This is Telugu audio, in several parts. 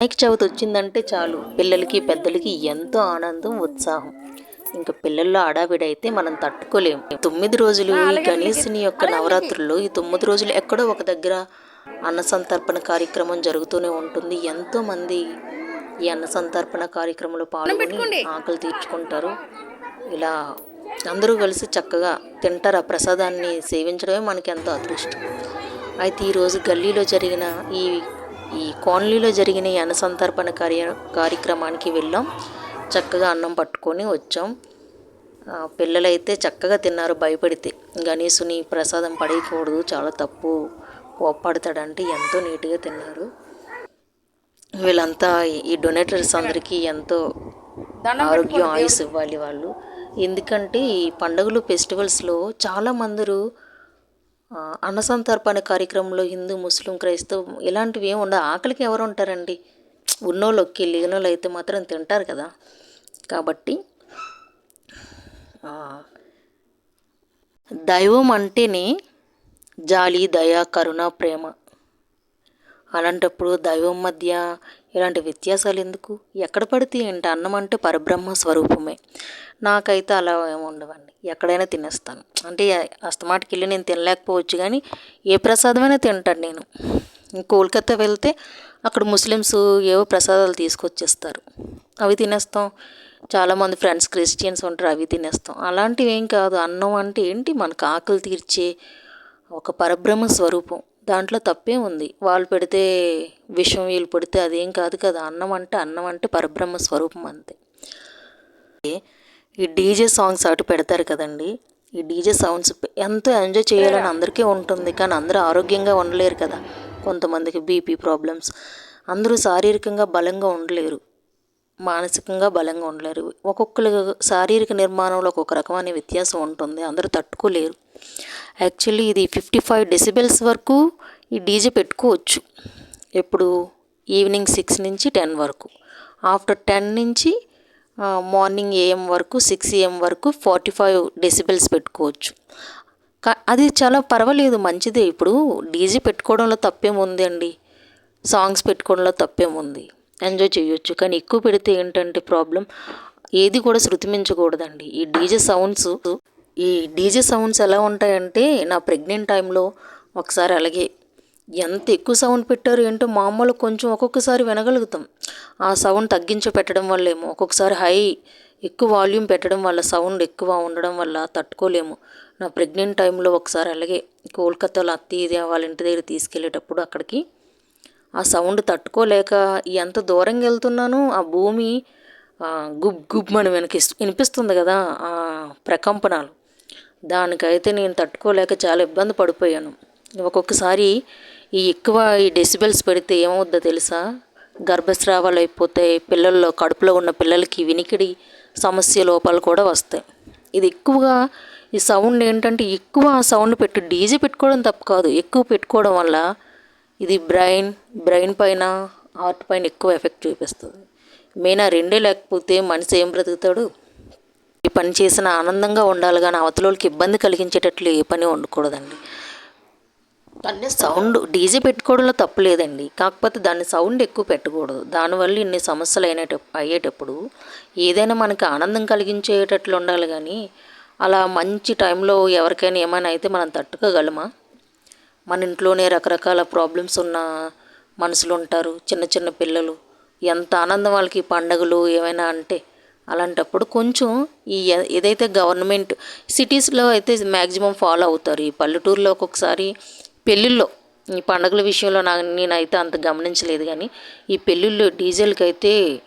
వినాయక చవితి వచ్చిందంటే చాలు. పిల్లలకి పెద్దలకి ఎంతో ఆనందం ఉత్సాహం. ఇంకా పిల్లల్లో ఆడావిడి అయితే మనం తట్టుకోలేం. తొమ్మిది రోజులు ఈ గణేశుని యొక్క నవరాత్రుల్లో ఈ తొమ్మిది రోజులు ఎక్కడో ఒక దగ్గర అన్న సంతర్పణ కార్యక్రమం జరుగుతూనే ఉంటుంది. ఎంతో మంది ఈ అన్న సంతర్పణ కార్యక్రమంలో పాల్గొని ఆకలి తీర్చుకుంటారు. ఇలా అందరూ కలిసి చక్కగా తింటారు. ఆ ప్రసాదాన్ని సేవించడమే మనకి ఎంతో అదృష్టం. అయితే ఈరోజు గల్లీలో జరిగిన ఈ ఈ కాలనీలో జరిగిన ఈ అన్నసంతర్పణ కార్య కార్యక్రమానికి వెళ్ళాం. చక్కగా అన్నం పట్టుకొని వచ్చాం. పిల్లలైతే చక్కగా తిన్నారు భయపడితే. గణేశుని ప్రసాదం పడేయకూడదు చాలా తప్పు కోప్పడతాడంటే ఎంతో నీట్గా తిన్నారు. వీళ్ళంతా ఈ డొనేటర్స్ అందరికీ ఎంతో ఆరోగ్యం ఆయుస్ ఇవ్వాలి వాళ్ళు. ఎందుకంటే ఈ పండుగలు ఫెస్టివల్స్లో చాలా మందరు ఆ, అన్నసంతర్పణ కార్యక్రమంలో హిందూ ముస్లిం క్రైస్తవం ఇలాంటివి ఏమి ఉండవు. ఆకలికి ఎవరు ఉంటారండి? ఉన్నోళ్ళు ఒక్కి లేనోళ్ళు అయితే మాత్రం తింటారు కదా. కాబట్టి దైవం అంటేనే జాలి దయ కరుణ ప్రేమ. అలాంటప్పుడు దైవం మధ్య ఇలాంటి వ్యత్యాసాలు ఎందుకు? ఎక్కడ పడితే ఏంటి? అన్నం అంటే పరబ్రహ్మ స్వరూపమే. నాకైతే అలా ఏమి ఉండవండి. ఎక్కడైనా తినేస్తాను. అంటే అస్తమాటికి వెళ్ళి నేను తినలేకపోవచ్చు కానీ ఏ ప్రసాదమైనా తింటాను నేను. కోల్కతా వెళ్తే అక్కడ ముస్లిమ్స్ ఏవో ప్రసాదాలు తీసుకొచ్చేస్తారు. అవి తినేస్తాం. చాలామంది ఫ్రెండ్స్ క్రిస్టియన్స్ ఉంటారు అవి తినేస్తాం. అలాంటివి ఏం కాదు. అన్నం అంటే ఏంటి? మనకు ఆకలి తీర్చే ఒక పరబ్రహ్మ స్వరూపం. దాంట్లో తప్పే ఉంది. వాళ్ళు పెడితే విషం వీళ్ళు పెడితే అదేం కాదు కదా. అన్నం అంటే అన్నం అంటే పరబ్రహ్మ స్వరూపం అంతే. ఈ డీజే సాంగ్స్ అటు పెడతారు కదండి. ఈ డీజే సౌండ్స్ ఎంతో ఎంజాయ్ చేయాలని అందరికీ ఉంటుంది. కానీ అందరూ ఆరోగ్యంగా ఉండలేరు కదా. కొంతమందికి బీపీ ప్రాబ్లమ్స్. అందరూ శారీరకంగా బలంగా ఉండలేరు. మానసికంగా బలంగా ఉండలేరు. ఒక్కొక్కరు శారీరక నిర్మాణంలో ఒక్కొక్క రకమైన వ్యత్యాసం ఉంటుంది. అందరూ తట్టుకోలేరు. యాక్చువల్లీ ఇది ఫిఫ్టీ ఫైవ్ డెసిబెల్స్ వరకు ఈ డీజే పెట్టుకోవచ్చు. ఎప్పుడు? ఈవినింగ్ సిక్స్ నుంచి టెన్ వరకు. ఆఫ్టర్ టెన్ నుంచి మార్నింగ్ ఏఎం వరకు సిక్స్ ఏఎం వరకు ఫార్టీ ఫైవ్ డెసిబెల్స్ పెట్టుకోవచ్చు. అది చాలా పర్వాలేదు మంచిదే. ఇప్పుడు డీజే పెట్టుకోవడంలో తప్పేముంది అండి సాంగ్స్ పెట్టుకోవడంలో తప్పేముంది? ఎంజాయ్ చేయొచ్చు. కానీ ఎక్కువ పెడితే ఏంటంటే ప్రాబ్లం ఏది కూడా శృతిమించకూడదండి. ఈ డీజే సౌండ్స్ ఈ డీజే సౌండ్స్ ఎలా ఉంటాయంటే నా ప్రెగ్నెంట్ టైంలో ఒకసారి అలాగే ఎంత ఎక్కువ సౌండ్ పెట్టారు ఏంటో మామూలు కొంచెం ఒక్కొక్కసారి వినగలుగుతాం. ఆ సౌండ్ తగ్గించి పెట్టడం వల్ల ఏమో ఒక్కొక్కసారి హై ఎక్కువ వాల్యూమ్ పెట్టడం వల్ల సౌండ్ ఎక్కువ ఉండడం వల్ల తట్టుకోలేము. నా ప్రెగ్నెంట్ టైంలో ఒకసారి అలాగే కోల్కతాలో అత్తయ్య వాళ్ళ ఇంటి దగ్గర తీసుకెళ్ళేటప్పుడు అక్కడికి ఆ సౌండ్ తట్టుకోలేక ఎంత దూరంగా వెళ్తున్నానో ఆ భూమి గుబ్ గుబ్ అని వెనక వినిపిస్తుంది కదా ఆ ప్రకంపనాలు. దానికైతే నేను తట్టుకోలేక చాలా ఇబ్బంది పడిపోయాను. ఒక్కొక్కసారి ఈ ఎక్కువ ఈ డెసిబెల్స్ పెడితే ఏమవుద్దో తెలుసా? గర్భస్రావాలు అయిపోతే పిల్లల్లో కడుపులో ఉన్న పిల్లలకి వినికిడి సమస్య లోపాలు కూడా వస్తాయి. ఇది ఎక్కువగా ఈ సౌండ్ ఏంటంటే ఎక్కువ సౌండ్ పెట్టి డీజే పెట్టుకోవడం తప్పు కాదు. ఎక్కువ పెట్టుకోవడం వల్ల ఇది బ్రెయిన్ బ్రెయిన్ పైన హార్ట్ పైన ఎక్కువ ఎఫెక్ట్ చూపిస్తుంది. మెయిన్ ఆ రెండే లేకపోతే మనిషి ఏం బ్రతుకుతాడు? పని చేసిన ఆనందంగా ఉండాలి కానీ అవతలోళ్ళకి ఇబ్బంది కలిగించేటట్లు ఏ పని ఉండకూడదండి. దాన్ని సౌండ్ డీజే పెట్టుకోవడంలో తప్పు లేదండి. కాకపోతే దాన్ని సౌండ్ ఎక్కువ పెట్టకూడదు. దానివల్ల ఇన్ని సమస్యలు అయినట అయ్యేటప్పుడు ఏదైనా మనకి ఆనందం కలిగించేటట్లు ఉండాలి కానీ అలా మంచి టైంలో ఎవరికైనా ఏమైనా అయితే మనం తట్టుకోగలమా? మన ఇంట్లోనే రకరకాల ప్రాబ్లమ్స్ ఉన్న మనుషులు ఉంటారు చిన్న చిన్న పిల్లలు. ఎంత ఆనందం వాళ్ళకి పండగలు ఏమైనా అంటే అలాంటప్పుడు కొంచెం ఈ ఏదైతే గవర్నమెంట్ సిటీస్లో అయితే మ్యాక్సిమం ఫాలో అవుతారు. ఈ పల్లెటూరులో ఒక్కొక్కసారి పెళ్ళిళ్ళలో ఈ పండగల విషయంలో నా నేనైతే అంత గమనించలేదు కానీ ఈ పెళ్ళిళ్ళు డీజిల్కి అయితే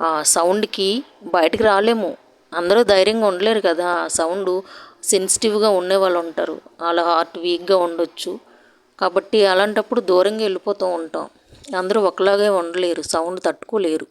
ఆ సౌండ్కి బయటికి రాలేము. అందరూ ధైర్యంగా ఉండలేరు కదా. ఆ సౌండ్ సెన్సిటివ్గా ఉండే వాళ్ళు ఉంటారు. వాళ్ళ హార్ట్ వీక్గా ఉండొచ్చు. కాబట్టి అలాంటప్పుడు దూరంగా వెళ్ళిపోతూ ఉంటాం. అందరూ ఒకలాగే ఉండలేరు. సౌండ్ తట్టుకోలేరు.